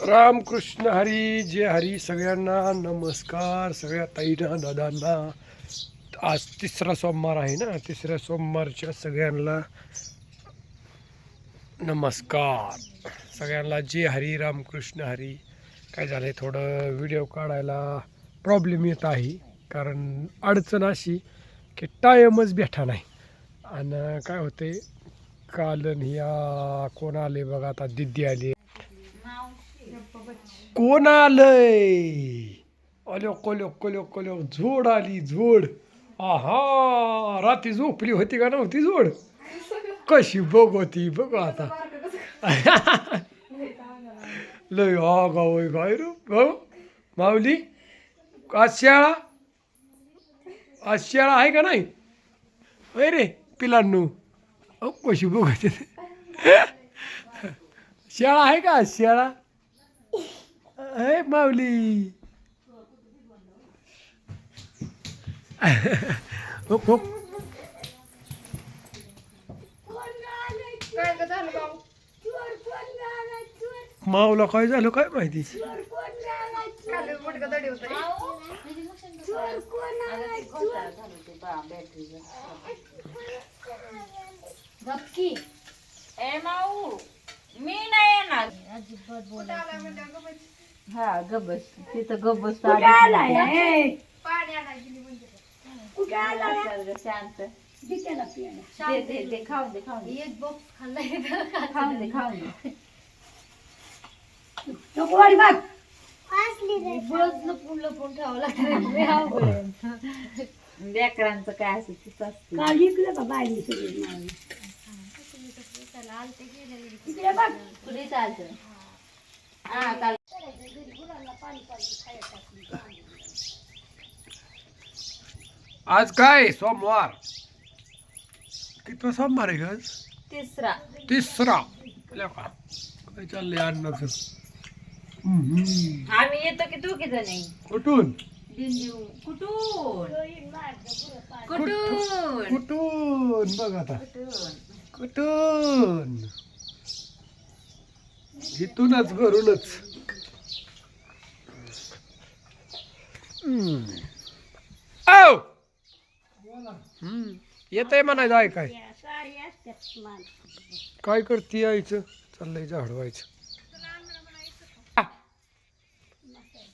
रामकृष्ण हरी जय हरी सगळ्यांना. नमस्कार सगळ्या ताईना दादांना. आज तिसरा सोमवार आहे ना? तिसऱ्या सोमवारच्या सगळ्यांना नमस्कार. सगळ्यांना जय हरी रामकृष्ण हरी. काय झालं आहे थोडं व्हिडिओ काढायला प्रॉब्लेम येत आहे. कारण अडचण अशी की टायमच भेटा नाही. आणि काय होते कालन ह्या कोण आले बघा? आता दिद्दी आली. कोण आलंय? अलो अलोक अलोक कोलो झोड आली झोड आहा रात्री झोपली होती का नव्हती झोड कशी बघ होती बघ आता. लय हा गाव गाय रो. हो? भाऊ माऊली आज शाळा? आज शाळा आहे का नाही? होय रे पिलांनू. अहो कशी बघते शाळा आहे का आज शाळा? अय माऊली. हो हो माऊला काय झालं काय माहिती? मी नाही येणार. बाई, हा? गबस तिथं गबस म्हणजे. शांत. दे दे दे खाऊन दे खाऊन दे. एक बॉक्स खाल्लाय. खाऊन दे खाऊन दे. लपून ठेवावं लागतं लेकरांचं काय असं तिथं असतं? त्याला आलते गेले पुढे चालतं. हा चाल आज काय सोमवार? कितवा सोमवार आहे आज? तिसरा. तिसरा. काय चाललंय अन्नाचं? हम्म. आम्ही येतो की तू किती नाही कुठून? दिंडीहून. कुठून? कुठून? कुठून? बघ आता. कुठून? कुठून? इथूनच घरूनच. हम्म. आव येत आहे म्हणायचं आहे काय काय करते यायचं चाललंय झाडवायचं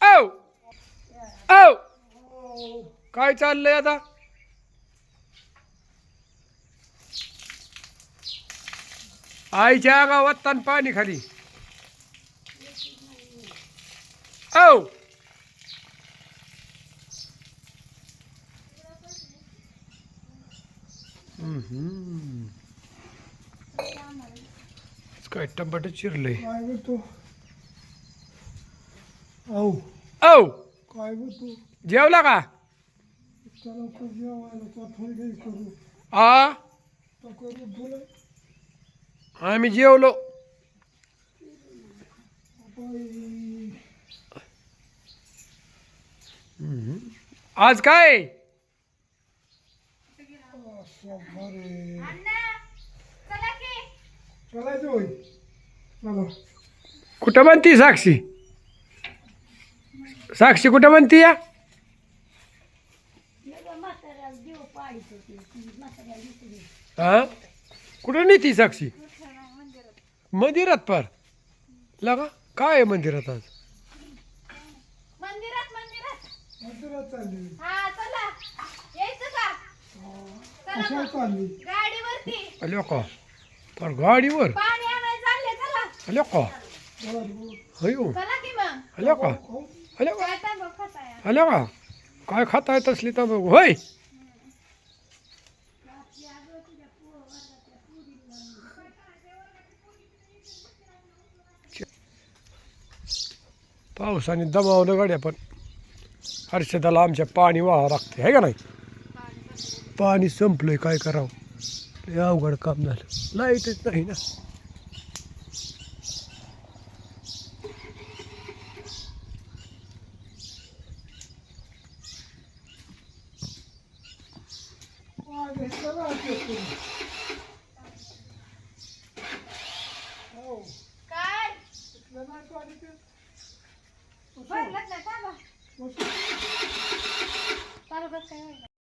औ. औ. काय चाललंय आता? आईच्या गावात तन पाणी खाली. औ. काय टमाटर चिरलंय औ औ काय गं तू? जेवला का? चला तर जेवायला पाठवून काही करू. आ? तर करू तुला. आम्ही जेवलो. आज काय सोमवार चलायचं होय. चला कुठं म्हणती साक्षी? साक्षी कुठं म्हणती या? हा? कुठं नेती साक्षी? मंदिरात पार. लगा काय आहे मंदिरात आज? मंदिरात मंदिरात. मंदिरात चालली. हा चला. यायचं का? कशाला चालली? गाडीवरती. आलो गाडीवर. पाणी आणायला चालले चला. आलो का. हयो चला की मग. आलो का? काय तांबा खाताय? आलो का? काय खाता येत असली तर बघू होय. पावसाने दमावलं गाड्या पण हर्षदाला आमच्या पाणी वाहा लागते आहे का नाही? पाणी संपलंय काय करावं? लय अवघड काम झालं लाईटच नाही ना. हो. काय